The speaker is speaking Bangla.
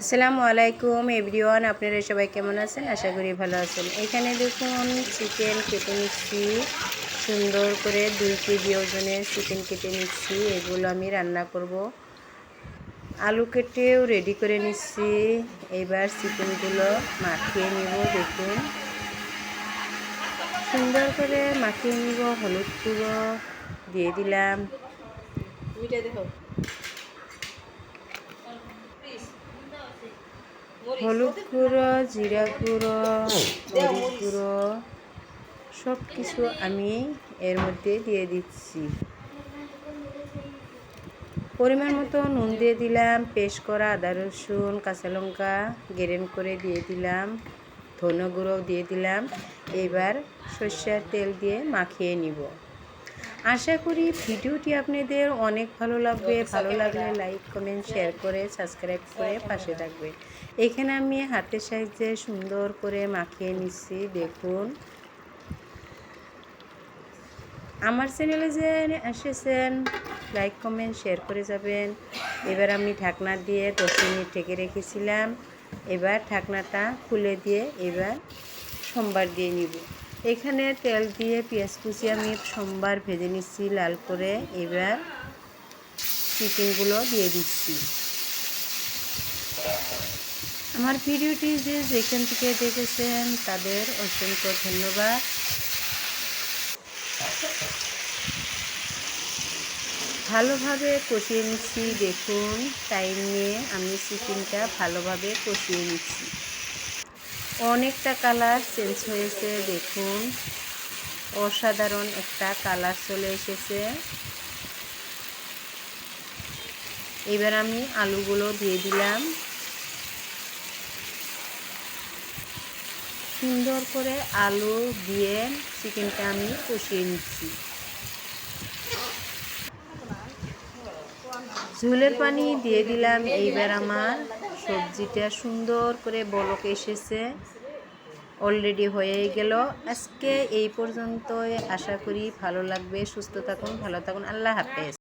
আসসালামু আলাইকুম এভরিওয়ান, আপনারা সবাই কেমন আছেন? আশা করি ভালো আছেন। এখানে দেখুন চিকেন কেটে নিচ্ছি। সুন্দর করে দুই কেজি ওজনের চিকেন কেটে নিচ্ছি। এগুলো আমি রান্না করব। আলু কেটেও রেডি করে নিচ্ছি। এবার চিকেনগুলো মাখিয়ে নিব, দেখুন। সুন্দর করে মাখিয়ে নিব, হলুদ গুঁড়ো দিয়ে দিলাম। হলুদ গুঁড়ো জিরা গুঁড়ো মরিচ গুঁড়ো সব কিছু আমি এর মধ্যে দিয়ে দিচ্ছি। পরিমাণ মতো নুন দিয়ে দিলাম, পেস্ট করা আদা, রসুন, কাঁচা লঙ্কা গ্রেন করে দিয়ে দিলাম, ধনে গুঁড়ো দিয়ে দিলাম। এবার সর্ষের তেল দিয়ে মাখিয়ে নিব। আশা করি ভিডিওটি আপনাদের অনেক ভালো লাগবে ভালো লাগলে লাইক কমেন্ট শেয়ার করে সাবস্ক্রাইব করে পাশে থাকবে। এখানে আমি হাতের সাহায্যে সুন্দর করে মাখিয়ে নিচ্ছি দেখুন। আমার চ্যানেলে যে এসেছেন লাইক কমেন্ট শেয়ার করে যাবেন। এবার আমি ঢাকনা দিয়ে দশ মিনিট ঢেকে রেখেছিলাম। এবার ঢাকনাটা খুলে দিয়ে এবার সোমবার দিয়ে নিব। এখানে তেল দিয়ে পেঁয়াজ কুচি আমি সোমবার ভেজে নিচ্ছি লাল করে। এবার চিকেনগুলো দিয়ে দিচ্ছি। আমার ভিডিওটি যে যেখান থেকে দেখেছেন তাদের অসংখ্য ধন্যবাদ। ভালোভাবে কষিয়ে নিচ্ছি, দেখুন টাইম নিয়ে আমি চিকেনটা ভালোভাবে কষিয়ে নিচ্ছি। অনেকটা কালার চেঞ্জ হয়েছে, দেখুন। অসাধারণ একটা কালার চলে এসেছে। এবার আমি আলুগুলো দিয়ে দিলাম। সুন্দর করে আলু দিয়ে চিকেনটা আমি কষিয়ে নিচ্ছি। ঝুলের পানি দিয়ে দিলাম। এইবার আমার সবজিটা সুন্দর করে বলক এসেছে। অলরেডি হয়ে গেল। আজকে এই পর্যন্ত আশা করি ভালো লাগবে। সুস্থ থাকুন, ভালো থাকুন। আল্লাহ হাফেজ।